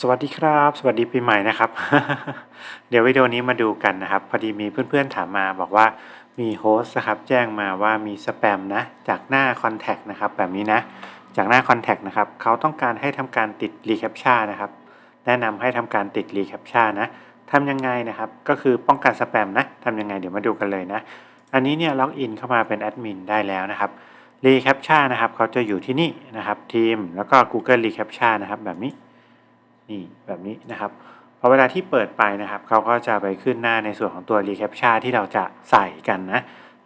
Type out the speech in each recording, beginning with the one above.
สวัสดีครับ สวัสดีปีใหม่นะครับ เดี๋ยววิดีโอนี้มาดูกันนะครับ พอดีมีเพื่อนๆถามมาบอกว่ามีโฮสต์นะครับ แจ้งมาว่ามีสแปมนะ จากหน้า Contact นะครับ แบบนี้นะ จากหน้า Contact นะครับเขาต้องการให้ทำการติด reCAPTCHA นะครับ แนะนำให้ทำการติด reCAPTCHA นะทำยังไงนะครับ ก็คือป้องกันสแปมนะทำยังไงเดี๋ยวมาดูกันเลยนะ อันนี้เนี่ยล็อกอินเข้ามาเป็นแอดมินได้แล้วนะครับ reCAPTCHA นะครับเขาจะอยู่ที่นี่นะครับทีมแล้วก็ Google reCAPTCHA นะครับแบบนี้ นี่แบบนี้นะครับพอเวลาที่เปิดไปนะครับเขาก็จะไปขึ้นหน้าในส่วนของตัว reCAPTCHA ที่เราจะใส่กันนะ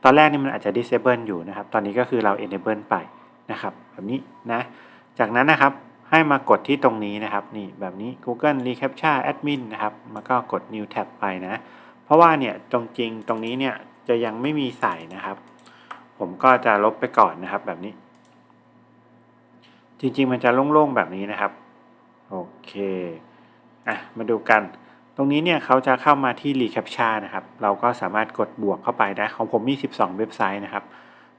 ตอนแรกนี่มันอาจจะ disable อยู่นะครับ ตอนนี้ก็คือเรา enable ไปนะครับ แบบนี้นะ จากนั้นนะครับให้มากดที่ตรงนี้นะครับ นี่แบบนี้ Google reCAPTCHA admin นะครับแล้วก็กด new tab ไปนะ เพราะว่าเนี่ยตรงจริงตรงนี้เนี่ยจะยังไม่มีใส่นะครับ ผมก็จะลบไปก่อนนะครับแบบนี้ จริงๆมันจะโล่งๆแบบนี้นะครับ เคอะมาดูกัน ตรงนี้เนี่ยเขาจะเข้ามาที่ reCAPTCHA นะครับ เราก็สามารถกดบวกเข้าไปได้ของผมมี 12 เว็บไซต์นะครับ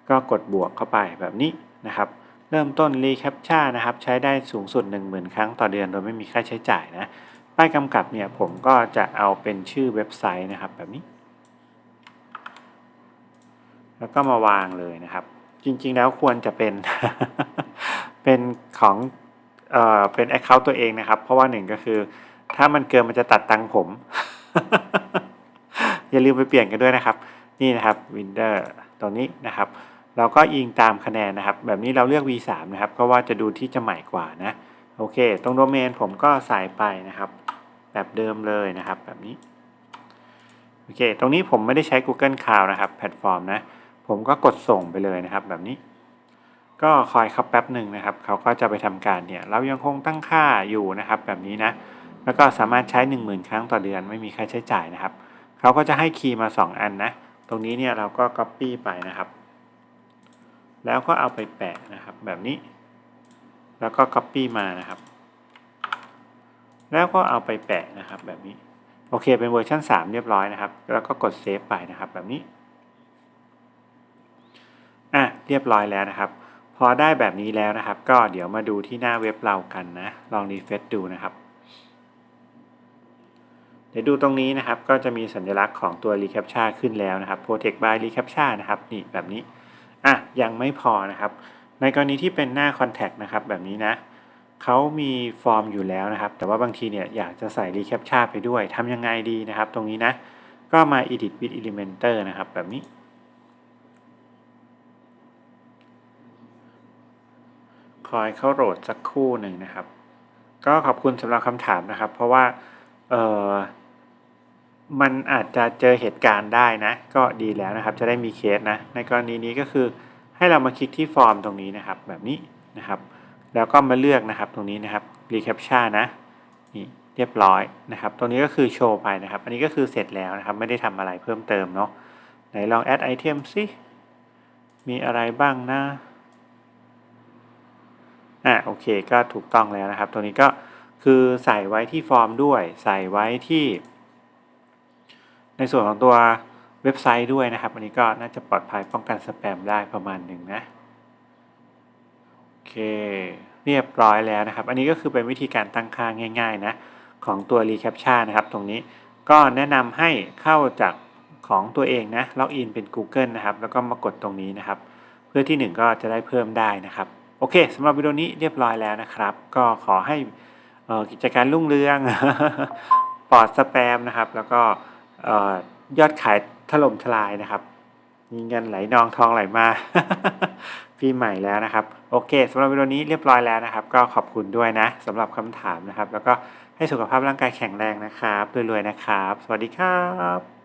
ก็กดบวกเข้าไปแบบนี้นะครับ เริ่มต้น reCAPTCHA นะครับ ใช้ได้สูงสุด 10,000 ครั้งต่อเดือน โดยไม่มีค่าใช้จ่ายนะป้ายกำกับเนี่ยผมก็จะเอาเป็นชื่อเว็บไซต์นะครับแบบนี้ แล้วก็มาวางเลยนะครับ จริงๆแล้วควรจะเป็น เป็นของ เอ่อเป็น Account ตัวเองนะครับ เพราะว่าหนึ่งก็คือ ถ้ามันเกินมันจะตัดตังผม อย่าลืมไปเปลี่ยนกันด้วยนะครับ นี่นะครับ Window ตรงนี้นะครับ เราก็อิงตามคะแนนนะครับ แบบนี้เราเลือก V3 นะครับ เพราะว่าจะดูที่จะใหม่กว่านะ โอเค ตรงโดเมนผมก็ใส่ไปนะครับ แบบเดิมเลยนะครับ แบบนี้ โอเค ตรงนี้ผมไม่ได้ใช้ Google Cloud นะครับ แพลตฟอร์มนะ ผมก็กดส่งไปเลยนะครับ แบบนี้ ก็คอยเขาแป๊บหนึ่งนะครับ เขาก็จะไปทำการเนี่ย เรายังคงตั้งค่าอยู่นะครับแบบนี้นะ แล้วก็สามารถใช้ 10,000 ครั้งต่อเดือนไม่มีค่าใช้จ่ายนะครับ เขาก็จะให้คีย์มา 2 อันนะ ตรงนี้เนี่ยเราก็ Copy ไปนะครับ แล้วก็เอาไปแปะนะครับแบบนี้ แล้วก็ Copy มานะครับ แล้วก็เอาไปแปะนะครับแบบนี้ โอเคเป็นเวอร์ชัน3 เรียบร้อยนะครับ แล้วก็กดเซฟไปนะครับแบบนี้ อะเรียบร้อยแล้วนะครับ พอได้แบบนี้แล้วนะครับ ก็เดี๋ยวมาดูที่หน้าเว็บเรากันนะ ลองรีเฟซดูนะครับ เดี๋ยวดูตรงนี้นะครับ ก็จะมีสัญลักษณ์ของตัว reCAPTCHA ขึ้นแล้วนะครับ Protect by reCAPTCHA นะครับนี่แบบนี้อะยังไม่พอนะครับ ในกรณีที่เป็นหน้า Contact นะครับ แบบนี้นะเขามีฟอร์มอยู่แล้วนะครับ แต่ว่าบางทีเนี่ยอยากจะใส่ reCAPTCHA ไปด้วยทำยังไงดีนะครับ ตรงนี้นะ ก็มา edit with Elementor นะครับ แบบนี้ คอยเข้าโหลดสักคู่หนึ่งนะครับ ก็ขอบคุณสำหรับคำถามนะครับ เพราะว่าเออมันอาจจะเจอเหตุการณ์ได้นะ ก็ดีแล้วนะครับ จะได้มีเคสนะ ในกรณีนี้ก็คือให้เรามาคลิกที่ฟอร์มตรงนี้นะครับ แบบนี้นะครับ แล้วก็มาเลือกนะครับตรงนี้นะครับ reCAPTCHA นะนี่เรียบร้อยนะครับ ตรงนี้ก็คือโชว์ไปนะครับ อันนี้ก็คือเสร็จแล้วนะครับ ไม่ได้ทำอะไรเพิ่มเติมเนาะไหนลอง add item สิมีอะไรบ้างนะ อะโอเคก็ถูกต้องแล้วนะครับ ตัวนี้ก็คือใส่ไว้ที่ฟอร์มด้วย ใส่ไว้ที่ ในส่วนของตัวเว็บไซต์ด้วยนะครับ อันนี้ก็น่าจะปลอดภัยป้องกันสแปมได้ประมาณหนึ่งนะโอเคเรียบร้อยแล้วนะครับ อันนี้ก็คือเป็นวิธีการตั้งค่าง่าย ๆ นะ ของตัว reCAPTCHA นะครับ ตรงนี้ก็แนะนำให้เข้าจากของตัวเองนะล็อกอินเป็น Google นะครับ แล้วก็มากดตรงนี้นะครับ เพื่อที่ 1 ก็จะได้เพิ่มได้นะครับ โอเคสำหรับวิดีโอนี้เรียบร้อยแล้วนะครับ ก็ขอให้กิจการรุ่งเรือง ปลอดสแปมนะครับ แล้วก็ยอดขายถล่มทลายนะครับ มีเงินไหลนองทองไหลมา ปีใหม่แล้วนะครับ โอเคสำหรับวิดีโอนี้เรียบร้อยแล้วนะครับ ก็ขอบคุณด้วยนะสำหรับคำถามนะครับ แล้วก็ให้สุขภาพร่างกายแข็งแรงนะครับรวยๆนะครับ สวัสดีครับ